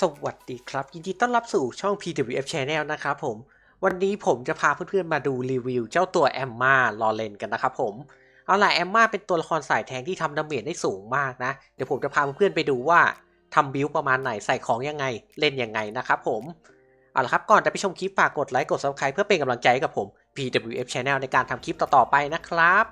สวัสดีครับ ยินดีต้อนรับสู่ช่อง PWF Channel นะครับผม วันนี้ผมจะพาเพื่อนๆมาดูรีวิวเจ้าตัวแอมมาลอเลนกันนะครับผม เอาล่ะแอมมาเป็นตัวละครสายแทงที่ทำดาเมจได้สูงมากนะ เดี๋ยวผมจะพาเพื่อนๆไปดูว่าทำบิลประมาณไหนใส่ของยังไงเล่นยังไงนะครับผม เอาล่ะครับก่อนจะไปชมคลิปฝากกดไลค์กด subscribe เพื่อเป็นกำลังใจกับผม PWF Channel ในการทำคลิปต่อๆไปนะครับ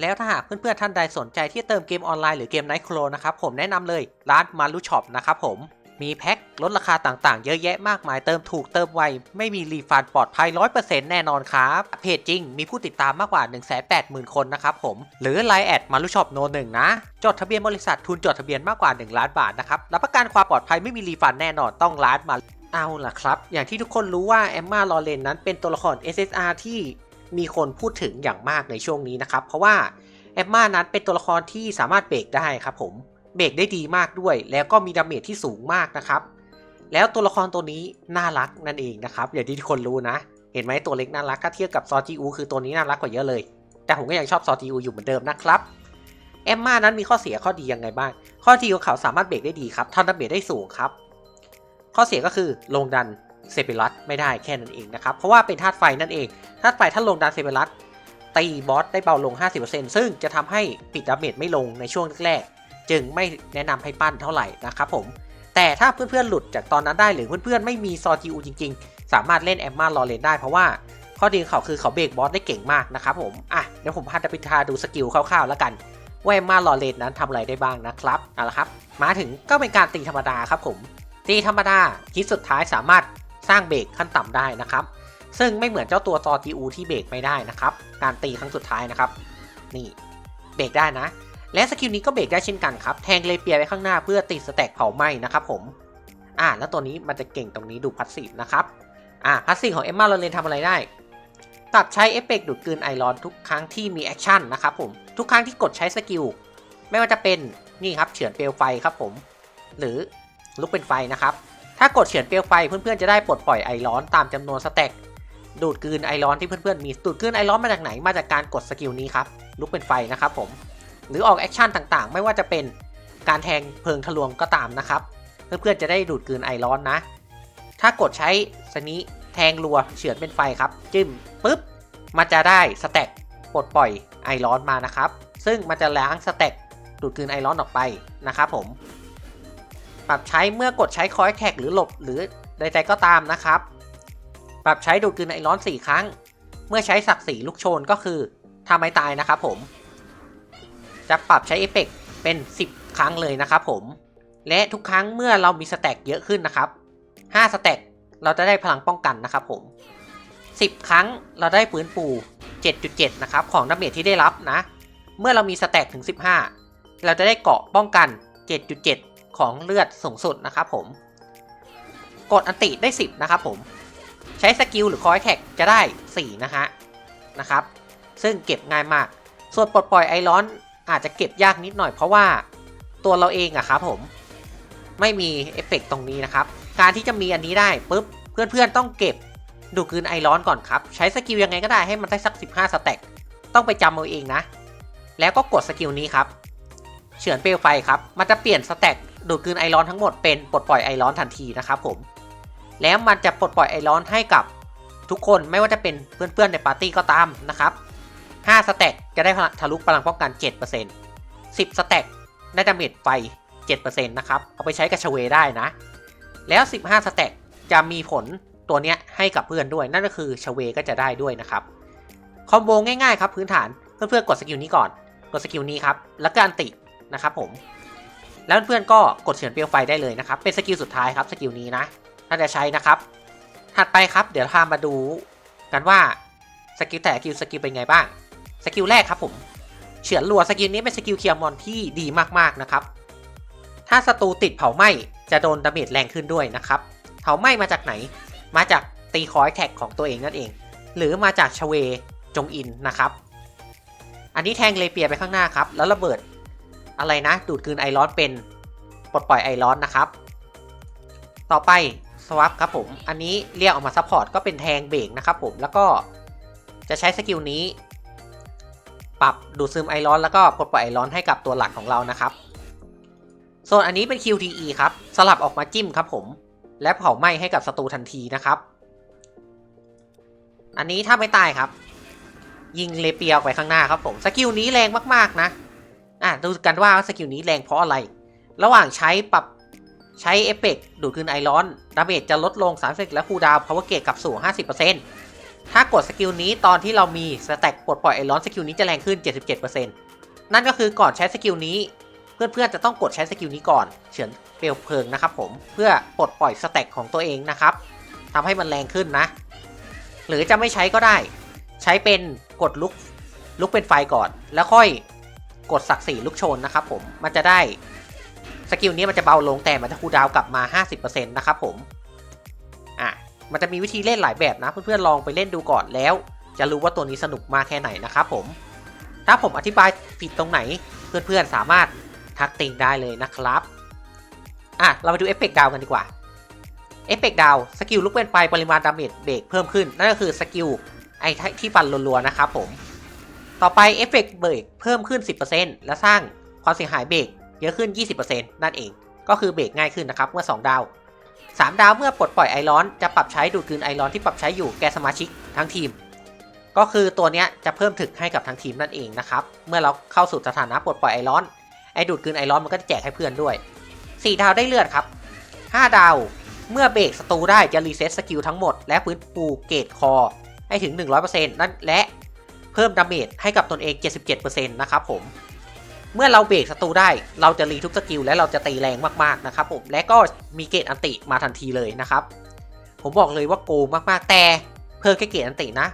แล้วถ้าหากเพื่อนๆท่านใดสนใจที่เติมเกมออนไลน์หรือเกมไนท์โคลนะครับผมแนะนำเลยร้านมารุช็อปนะครับผม มีแพ็คลดราคาต่างๆ เยอะแยะมากมายเติมถูกเติมไว ไม่มีรีฟันปลอดภัย 100%แน่นอนครับ เพจจริงมีผู้ติดตามมากกว่า 180,000 คนนะครับผม หรือ Line แอดมารุช็อปโนหนึ่งนะ จดทะเบียนบริษัททุนจดทะเบียนมากกว่า 1 ล้านบาทนะครับรับประกันความปลอดภัยไม่มีรีฟันแน่นอนต้องร้านมาเอาล่ะครับ อย่างที่ทุกคนรู้ว่าแอมมาลอเรนนั้นเป็นตัวละคร SSR ที่มีคนพูดถึงอย่างมากในช่วงนี้นะครับ เพราะว่าแอมมานั้นเป็นตัวละครที่สามารถเบรกได้ครับผม เบรกได้ดีมากด้วย แล้วก็มีดาเมจที่สูงมากนะครับ แล้วตัวละครตัวนี้น่ารักนั่นเองนะครับอย่างที่ทุกคนรู้นะ เห็นไหมตัวเล็กน่ารักถ้าเทียบกับซอจีอูคือตัวนี้น่ารักกว่าเยอะเลย แต่ผมก็ยังชอบซอจีอูอยู่เหมือนเดิมนะครับแอมมานั้นมีข้อเสียข้อดียังไงบ้าง ข้อดีของเขาสามารถเบรกได้ดีครับทำดาเมจได้สูงครับ ข้อเสียก็คือลงดันเซเปรัสไม่ได้แค่นั้นเองนะครับ เพราะว่าเป็นธาตุไฟนั่นเองธาตุไฟถ้าลงดันเซเปรัสตีบอสได้เบาลง 50%ซึ่งจะทำให้ปิดดาเมจไม่ลงในช่วงแรก จึงไม่แนะนำให้ปั้นเท่าไหร่นะครับผม แต่ถ้าเพื่อนๆหลุดจากตอนนั้นได้หรือเพื่อนๆไม่มีซอจีอูจริง ๆ สามารถเล่นแอมมาลอเลนได้เพราะว่าข้อดีของเขาคือเขาเบรกบอสได้เก่งมากนะครับผม อะเดี๋ยวผมพาจะไปทาดูสกิลคร่าวๆแล้วกันว่าแอมมาลอเลนนั้นทำอะไรได้บ้างนะครับเอาละครับ มาถึงก็เป็นการตีธรรมดาครับผม ตีธรรมดาฮิตสุดท้ายสามารถสร้างเบรกขั้นต่ำได้นะครับซึ่งไม่เหมือนเจ้าตัวซอจีอูที่เบรกไม่ได้นะครับ การตีครั้งสุดท้ายนะครับ นี่เบรกได้นะ และสกิลนี้ก็เบรกได้เช่นกันครับ แทงเลเปียไว้ข้างหน้าเพื่อติดสแต็กเผาไหม้นะครับผม อ่า แล้วตัวนี้มันจะเก่งตรงนี้ดูพัสซีฟนะครับ อ่า พัสซีฟของเอมมาโรเลนทำอะไรได้ปรับใช้เอฟเฟกต์ดูดกลืนไอรอนทุกครั้งที่มีแอคชั่นนะครับผม ทุกครั้งที่กดใช้สกิล ไม่ว่าจะเป็นนี่ครับเฉือนเปลวไฟครับผม หรือลุกเป็นไฟนะครับ ถ้ากดเฉือนเปลวไฟเพื่อนๆจะได้ปลดปล่อยไอรอนตามจำนวนสแต็กดูดกลืนไอรอนที่เพื่อนๆมี ดูดกลืนไอรอนมาจากไหน มาจากการกดสกิลนี้ครับ ลุกเป็นไฟนะครับผม หรือออกแอคชั่นต่างๆ ไม่ว่าจะเป็นการแทงเพลิงทะลวงก็ตามนะครับ เพื่อนๆจะได้ดูดกลืนไอร้อนนะ ถ้ากดใช้สนี้แทงรัวเฉือนเป็นไฟครับ จิ้มปุ๊บมันจะได้สแต็กปลดปล่อยไอร้อนมานะครับ ซึ่งมันจะล้างสแต็กดูดกลืนไอร้อนออกไปนะครับผม ปรับใช้เมื่อกดใช้คอยแท็กหรือหลบหรือใดๆก็ตามนะครับ ปรับใช้ดูดกลืนไอร้อน 4 ครั้ง เมื่อใช้ศักดิ์ศรีลูกโชนก็คือทำให้ตายนะครับผม จะปรับใช้เอฟเฟกต์เป็น 10 ครั้งเลยนะครับผม และทุกครั้งเมื่อเรามีสแต็กเยอะขึ้นนะครับ 5 สแต็กเราจะได้พลังป้องกันนะครับผม 10 ครั้งเราได้ฟื้นฟู7.7 นะครับ ของดาเมจที่ได้รับนะ เมื่อเรามีสแต็กถึง 15 เราจะได้เกาะป้องกัน 7.7 ของเลือดสูงสุดนะครับผม กดอันติได้ 10 นะครับผม ใช้สกิลหรือคอยแท็กจะได้ 4 นะฮะนะครับ ซึ่งเก็บง่ายมาก ส่วนปลดปล่อยไอร้อน อาจจะเก็บยากนิดหน่อยเพราะว่าตัวเราเองอะครับผมไม่มีเอฟเฟกต์ตรงนี้นะครับ การที่จะมีอันนี้ได้ปุ๊บเพื่อนๆต้องเก็บดูดคืนไอร้อนก่อนครับ ใช้สกิลยังไงก็ได้ให้มันได้สัก 15 สแต็กต้องไปจำเอาเองนะ แล้วก็กดสกิลนี้ครับ เฉือนเปลวไฟครับ มันจะเปลี่ยนสแต็กดูดกลืนไอร้อนทั้งหมดเป็นปลดปล่อยไอร้อนทันทีนะครับผม แล้วมันจะปลดปล่อยไอร้อนให้กับทุกคนไม่ว่าจะเป็นเพื่อนๆในปาร์ตี้ก็ตามนะครับ 5 สแต็ก จะได้ทะลุพลังป้องกัน 7% 10 สแต็กได้ดาเมจไฟ 7%นะครับ เอาไปใช้กับชเวได้นะ แล้ว 15 สแต็กจะมีผลตัวเนี้ยให้กับเพื่อนด้วย นั่นก็คือชเวก็จะได้ด้วยนะครับ คอมโบง่ายๆครับพื้นฐาน เพื่อนๆกดสกิลนี้ก่อน กดสกิลนี้ครับ แล้วก็อันตินะครับผม แล้วเพื่อนๆก็กดเฉือนเปลวไฟได้เลยนะครับ เป็นสกิลสุดท้ายครับสกิลนี้นะ ถ้าจะใช้นะครับ ถัดไปครับ เดี๋ยวพามาดูกันว่าสกิลแต่สกิลสกิลเป็นไงบ้าง สกิลแรกครับผมเฉือนรัวสกิลนี้เป็นสกิลเคียร์มอนที่ดีมากๆนะครับ ถ้าศัตรูติดเผาไหม้จะโดนดาเมจแรงขึ้นด้วยนะครับ เผาไหม้มาจากไหน มาจากตีคอยแท็กของตัวเองนั่นเอง หรือมาจากชเวจงอินนะครับ อันนี้แทงเลเปียไปข้างหน้าครับ แล้วระเบิดอะไรนะ ดูดกลืนไอร้อนเป็นปลดปล่อยไอร้อนนะครับ ต่อไปสวับครับผม อันนี้เรียกออกมาซัพพอร์ตก็เป็นแทงเบรกนะครับผม แล้วก็จะใช้สกิลนี้ ปรับดูดซึมไอร้อนแล้วก็ปลดปล่อยไอร้อนให้กับตัวหลักของเรานะครับส่วนอันนี้เป็น QTE ครับสลับออกมาจิ้มครับผม และเผาไหม้ให้กับศัตรูทันทีนะครับ อันนี้ถ้าไม่ตายครับ ยิงเลเปียออกไปข้างหน้าครับผมสกิลนี้แรงมากๆนะอะดูกันว่าสกิลนี้แรงเพราะอะไร ระหว่างใช้ปรับใช้เอฟเฟกต์ดูดคืนไอร้อนดาเมจจะลดลง 30 และคูดาวพาวเวอร์เกตกลับสู่ 50% ถ้ากดสกิลนี้ตอนที่เรามีสแต็กปลดปล่อยไอร้อนสกิลนี้จะแรงขึ้น 77%นั่นก็คือก่อนใช้สกิลนี้ เพื่อนๆจะต้องกดใช้สกิลนี้ก่อนเฉือนเปลวเพลิงนะครับผมเพื่อปลดปล่อยสแต็กของตัวเองนะครับทำให้มันแรงขึ้นนะ หรือจะไม่ใช้ก็ได้ ใช้เป็นกดลุกลุกเป็นไฟก่อน แล้วค่อยกดศักดิ์ศรีลุกโชนนะครับผมมันจะได้สกิลนี้มันจะเบาลงแต่มันจะคูดาวกลับมา 50%นะครับผม มันจะมีวิธีเล่นหลายแบบนะ เพื่อนๆลองไปเล่นดูก่อนแล้ว จะรู้ว่าตัวนี้สนุกมากแค่ไหนนะครับผม ถ้าผมอธิบายผิดตรงไหน เพื่อนๆสามารถทักติงได้เลยนะครับอะเราไปดูเอฟเฟกต์ดาวกันดีกว่าเอฟเฟกต์ดาวสกิลลุกเป็นไปปริมาณดาเมจเบรกเพิ่มขึ้น นั่นก็คือสกิลไอที่ฟันรัวๆนะครับผม ต่อไปเอฟเฟกต์เบรกเพิ่มขึ้น 10%และสร้างความเสียหายเบรกเยอะขึ้น 20%นั่นเอง ก็คือเบรกง่ายขึ้นนะครับเมื่อ 2 ดาว 3 ดาวเมื่อปลดปล่อยไอร้อน จะปรับใช้ดูดกลืนไอร้อนที่ปรับใช้อยู่แกสมาชิกทั้งทีม ก็คือตัวเนี้ยจะเพิ่มถึกให้กับทั้งทีมนั่นเองนะครับ เมื่อเราเข้าสู่สถานะปลดปล่อยไอร้อนไอดูดกลืนไอร้อนมันก็จะแจกให้เพื่อนด้วย 4 ดาวได้เลือดครับ 5 ดาวเมื่อเบรกศัตรูได้จะรีเซ็ตสกิลทั้งหมด และฟื้นฟูเกรดคอให้ถึง 100%นั่นและเพิ่มดาเมจให้กับตนเอง 77%นะครับผม เมื่อเราเบรกศัตรูได้ เราจะรีทุกสกิลและเราจะตีแรงมากๆนะครับผมและก็มีเกรดอันติมาทันทีเลยนะครับ ผมบอกเลยว่าโกงมากๆแต่เพิ่มแค่เกรดอันตินะ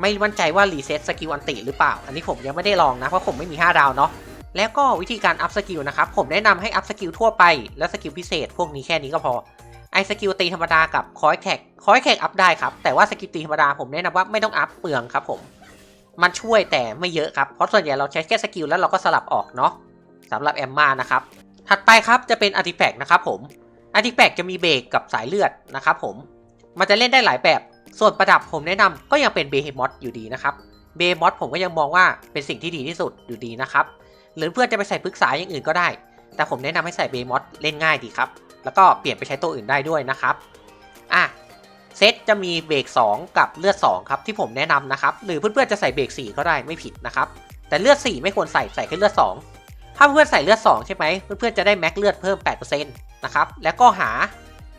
ไม่มั่นใจว่ารีเซ็ตสกิลอันติหรือเปล่า อันนี้ผมยังไม่ได้ลองนะเพราะผมไม่มี 5 ดาวเนาะแล้วก็วิธีการอัพสกิลนะครับผมแนะนำให้อัพสกิลทั่วไปและสกิลพิเศษ พวกนี้แค่นี้ก็พอไอสกิลตีธรรมดากับคอยแท็กคอยแท็กอัพได้ครับแต่ว่าสกิลตีธรรมดาผมแนะนำว่าไม่ต้องอัพเปลืองครับผม มันช่วยแต่ไม่เยอะครับ เพราะส่วนใหญ่เราใช้แค่สกิลแล้วเราก็สลับออกเนาะสำหรับแอมมานะครับ ถัดไปครับจะเป็นอาร์ติแฟกต์นะครับผมอาร์ติแฟกต์จะมีเบรกกับสายเลือดนะครับผม มันจะเล่นได้หลายแบบ ส่วนประดับผมแนะนำก็ยังเป็นเบเฮมอสอยู่ดีนะครับ เบเฮมอสผมก็ยังมองว่าเป็นสิ่งที่ดีที่สุดอยู่ดีนะครับ หรือเพื่อนจะไปใส่ปรึกษาอย่างอื่นก็ได้ แต่ผมแนะนำให้ใส่เบมอสเล่นง่ายดีครับ แล้วก็เปลี่ยนไปใช้ตัวอื่นได้ด้วยนะครับ อะ เซตจะมีเบรก2 กับเลือด 2 ครับ ที่ผมแนะนำนะครับ หรือเพื่อนๆจะใส่เบรก4 ก็ได้ไม่ผิดนะครับ แต่เลือด 4 ไม่ควรใส่ใส่แค่เลือด 2 ถ้าเพื่อนใส่เลือด 2 ใช่ไหมเพื่อนๆจะได้แม็กเลือดเพิ่ม 8%นะครับ แล้วก็หา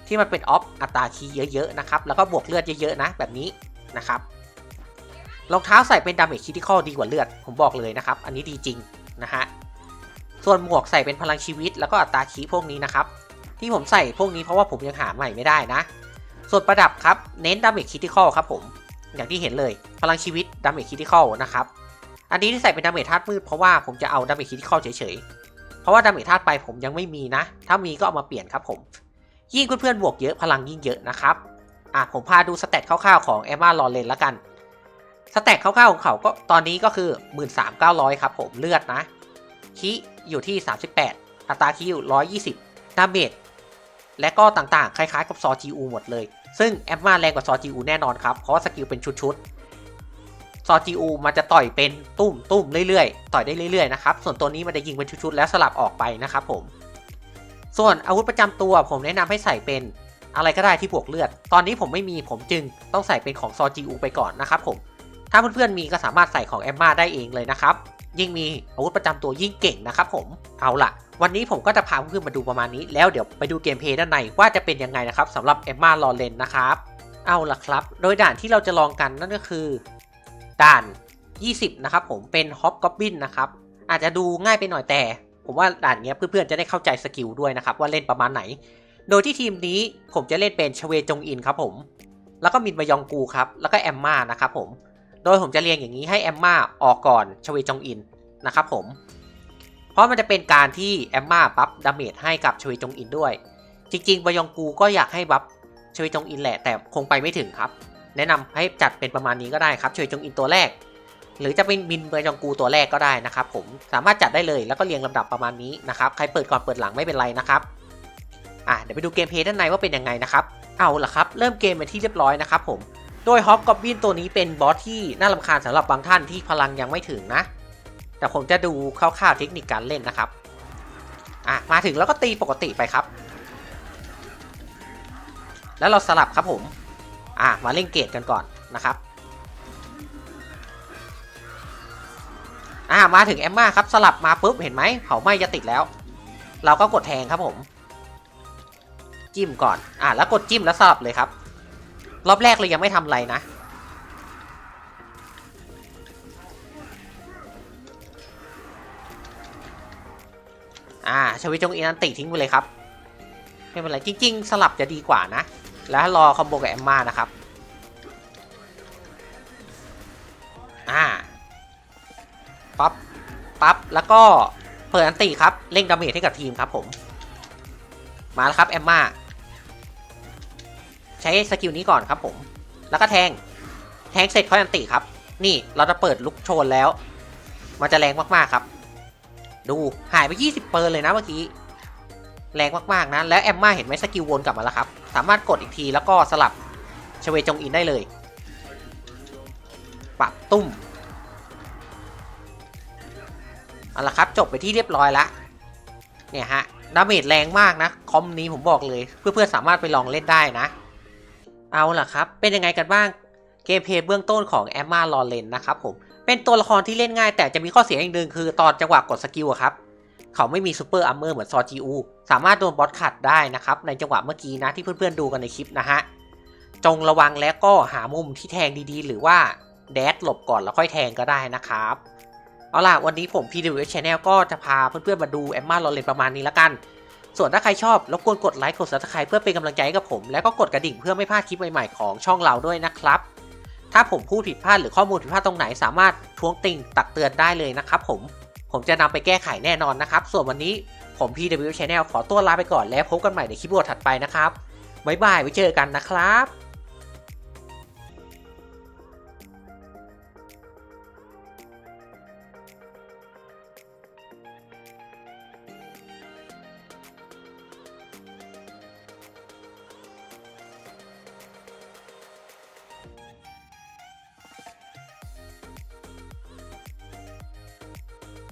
ที่มันเป็นออฟอัตราคีย์เยอะๆนะครับ แล้วก็บวกเลือดเยอะๆนะแบบนี้นะครับรองเท้าใส่เป็นดาเมจคิติคอลดีกว่าเลือดผมบอกเลยนะครับ อันนี้ดีจริงนะฮะส่วนหมวกใส่เป็นพลังชีวิตแล้วก็อัตราคีย์พวกนี้นะครับ ที่ผมใส่พวกนี้เพราะว่าผมยังหาใหม่ไม่ได้นะ ส่วนประดับครับ เน้นดาเมจคริติคอลครับผม อย่างที่เห็นเลย พลังชีวิตดาเมจคริติคอลนะครับ อันนี้ที่ใส่เป็นดาเมจธาตุมืดเพราะว่าผมจะเอาดาเมจคริติคอลเฉยๆ เพราะว่าดาเมจธาตุไปผมยังไม่มีนะ ถ้ามีก็เอามาเปลี่ยนครับผม ยิ่งเพื่อนๆบวกเยอะพลังยิ่งเยอะนะครับ อะผมพาดูสเตตคร่าวๆของแอมมาลอเรนแล้วกัน สเตตคร่าวๆของเขาก็ตอนนี้ก็คือ 13,900 ครับผมเลือดนะคีอยู่ที่ 38 อัตราคีอยู่120ดาเมจ และก็ต่างๆ คล้ายๆ กับซอจีอูหมดเลย ซึ่งแอมมาแรงกว่าซอจีอูแน่นอนครับ เพราะว่าสกิลเป็นชุดๆ ซอจีอูมันจะต่อยเป็นตุ้มตุ้มเรื่อยๆ ต่อยได้เรื่อยๆ นะครับ ส่วนตัวนี้มันจะยิงเป็นชุดๆ แล้วสลับออกไปนะครับผม ส่วนอาวุธประจำตัวผมแนะนำให้ใส่เป็นอะไรก็ได้ที่บวกเลือด ตอนนี้ผมไม่มีผมจึงต้องใส่เป็นของซอจีอูไปก่อนนะครับผม ถ้าเพื่อนๆมีก็สามารถใส่ของแอมมาได้เองเลยนะครับ ยิ่งมีอาวุธประจำตัวยิ่งเก่งนะครับผม เอาล่ะ วันนี้ผมก็จะพาเพื่อนๆมาดูประมาณนี้ แล้วเดี๋ยวไปดูเกมเพลย์ด้านในว่าจะเป็นยังไงนะครับสำหรับเอมมาลอเรนนะครับ เอาล่ะครับ โดยด่านที่เราจะลองกันนั่นก็คือ ด่าน 20 นะครับผมเป็นฮอปกอบบินนะครับ อาจจะดูง่ายไปหน่อยแต่ ผมว่าด่านเนี้ยเพื่อนๆจะได้เข้าใจสกิลด้วยนะครับว่าเล่นประมาณไหน โดยที่ทีมนี้ผมจะเล่นเป็นชเวจงอินครับผม แล้วก็มินมายองกูครับ แล้วก็แอมมานะครับผม โดยผมจะเรียงอย่างนี้ให้แอมมาออกก่อนชเวจงอินนะครับผม เพราะมันจะเป็นการที่แอมมาบัฟดาเมจให้กับชเวจงอินด้วย จริงๆบยองกูก็อยากให้บัฟชเวจงอินแหละแต่คงไปไม่ถึงครับ แนะนำให้จัดเป็นประมาณนี้ก็ได้ครับชเวจงอินตัวแรก หรือจะเป็นมินบยองกูตัวแรกก็ได้นะครับผมสามารถจัดได้เลยแล้วก็เรียงลำดับประมาณนี้นะครับใครเปิดก่อนเปิดหลังไม่เป็นไรนะครับอะเดี๋ยวไปดูเกมเพลย์ด้านในว่าเป็นยังไงนะครับเอาล่ะครับ เริ่มเกมเป็นที่เรียบร้อยนะครับผม โดยฮอปกอบบินตัวนี้เป็นบอสที่น่ารำคาญสำหรับบางท่านที่พลังยังไม่ถึงนะ แต่ผมจะดูคร่าวๆเทคนิคการเล่นนะครับ อะ มาถึงแล้วก็ตีปกติไปครับ แล้วเราสลับครับผม อะ มาเล่นเกตกันก่อนนะครับ อ่ามาถึงแอมมาครับ สลับมาปุ๊บเห็นไหมเผาไหม้จะติดแล้ว เราก็กดแทงครับผม จิ้มก่อน อ่าแล้วกดจิ้มแล้วสลับเลยครับ รอบแรกเลยยังไม่ทำอะไรนะ อ่าชวิจงอินันติทิ้งไปเลยครับ ไม่เป็นไร จริง ๆ สลับจะดีกว่านะ แล้วรอคอมโบกับแอมมานะครับ อ่า ปั๊บ ปั๊บ แล้วก็เปิดอันติครับ เร่งดาเมจให้กับทีมครับผม มาแล้วครับแอมมา ใช้สกิลนี้ก่อนครับผม แล้วก็แทง แทงเสร็จค่อยอันติครับ นี่เราจะเปิดลุกโชนแล้ว มันจะแรงมากๆครับ ดูหายไป 20 เปอร์เลยนะเมื่อกี้ แรงมากๆนะ แล้วแอมมาเห็นไหมสกิลวนกลับมาแล้วครับ สามารถกดอีกทีแล้วก็สลับชเวจงอินได้เลย ปรับตุ้มเอาละครับ จบไปที่เรียบร้อยละเนี่ยฮะดาเมจแรงมากนะ คอมนี้ผมบอกเลย เพื่อนๆสามารถไปลองเล่นได้นะ เอาล่ะครับ เป็นยังไงกันบ้างเกมเพลย์เบื้องต้นของแอมมาลอเรนนะครับผม เป็นตัวละครที่เล่นง่าย แต่จะมีข้อเสียอย่างหนึ่งคือตอนจังหวะกดสกิลครับ เขาไม่มีซูเปอร์อัมเมอร์เหมือนซอจีอูสามารถโดนบอสขัดได้นะครับ ในจังหวะเมื่อกี้นะที่เพื่อนๆดูกันในคลิปนะฮะ จงระวังแล้วก็หามุมที่แทงดีๆ หรือว่าแดดหลบก่อนแล้วค่อยแทงก็ได้นะครับ เอาล่ะวันนี้ผม PWS Channel ก็จะพาเพื่อนๆมาดูแอมมาลอเรนประมาณนี้แล้วกัน ส่วนถ้าใครชอบรบกวนกดไลค์กดซับสไคร b e เพื่อเป็นกำลังใจให้กับผม แล้วก็กดกระดิ่งเพื่อไม่พลาดคลิปใหม่ๆของช่องเราด้วยนะครับ ถ้าผมพูดผิดพลาดหรือข้อมูลผิดพลาดตรงไหนสามารถท้วงติ่งตักเตือนได้เลยนะครับผมผมจะนำไปแก้ไขแน่นอนนะครับ ส่วนวันนี้ผม PW Channel ขอตัวลาไปก่อนแล้วพบกันใหม่ในคลิปวิดีโอถัดไปนะครับบ๊ายบายไว้เจอกันนะครับ